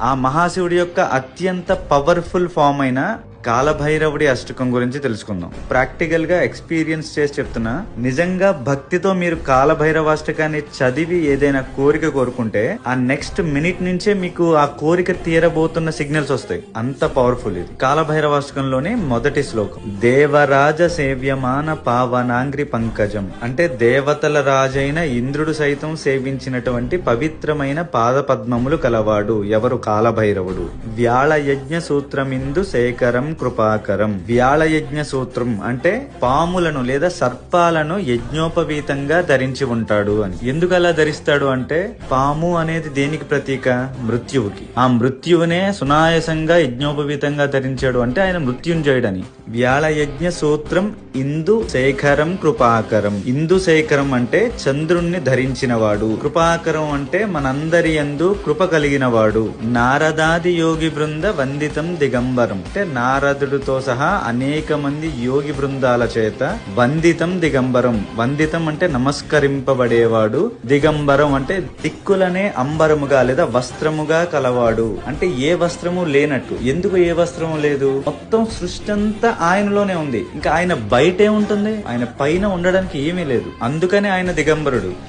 ఆ మహాశివుడి యొక్క అత్యంత పవర్ఫుల్ ఫామ్ అయిన కాలభైరవుడి అష్టకం గురించి తెలుసుకుందాం. ప్రాక్టికల్గా ఎక్స్పీరియన్స్ చేసి చెప్తున్నా నిజంగా భక్తితో మీరు కాలభైరవ అష్టకాన్ని చదివి ఏదైనా కోరిక కోరుకుంటే ఆ నెక్స్ట్ మినిట్ నుంచే మీకు ఆ కోరిక తీరబోతున్న సిగ్నల్స్ వస్తాయి. అంత పవర్ఫుల్ ఇది. కాలభైరవ అష్టకంలోనే మొదటి శ్లోకం దేవరాజ సేవ్యమాన పావనాంగ్రి పంకజం. అంటే దేవతల రాజైన ఇంద్రుడు సైతం సేవించినటువంటి పవిత్రమైన పాద పద్మములు కలవాడు ఎవరు? కాలభైరవుడు. వ్యాళ యజ్ఞ సూత్రమిందు శేఖరం కృపాకరం. వ్యాళయజ్ఞ సూత్రం అంటే పాములను లేదా సర్పాలను యజ్ఞోపవీతంగా ధరించి ఉంటాడు అని. ఎందుకు అలా ధరిస్తాడు అంటే పాము అనేది దేనికి ప్రతీక? మృత్యువుకి. ఆ మృత్యువునే సునాయసంగా యజ్ఞోపవీతంగా ధరించాడు అంటే ఆయన మృత్యుంజయుడని. వ్యాళయజ్ఞ సూత్రం ఇందు శేఖరం కృపాకరం. ఇందు శేఖరం అంటే చంద్రుణ్ణి ధరించినవాడు. కృపాకరం అంటే మనందరి యందు కృప కలిగినవాడు. నారదాది యోగి బృంద వందితం దిగంబరం. అంటే నారదుడితో సహా అనేక మంది యోగి బృందాల చేత వందితం దిగంబరం. వందితం అంటే నమస్కరింపబడేవాడు. దిగంబరం అంటే దిక్కులనే అంబరముగా లేదా వస్త్రముగా కలవాడు. అంటే ఏ వస్త్రము లేనట్టు. ఎందుకు ఏ వస్త్రము లేదు? మొత్తం సృష్టి అంతా ఆయనలోనే ఉంది. ఇంకా ఆయన బయటే ఉంటుంది. ఆయన పైన ఉండడానికి ఏమీ లేదు. అందుకనే ఆయన దిగంబరుడు.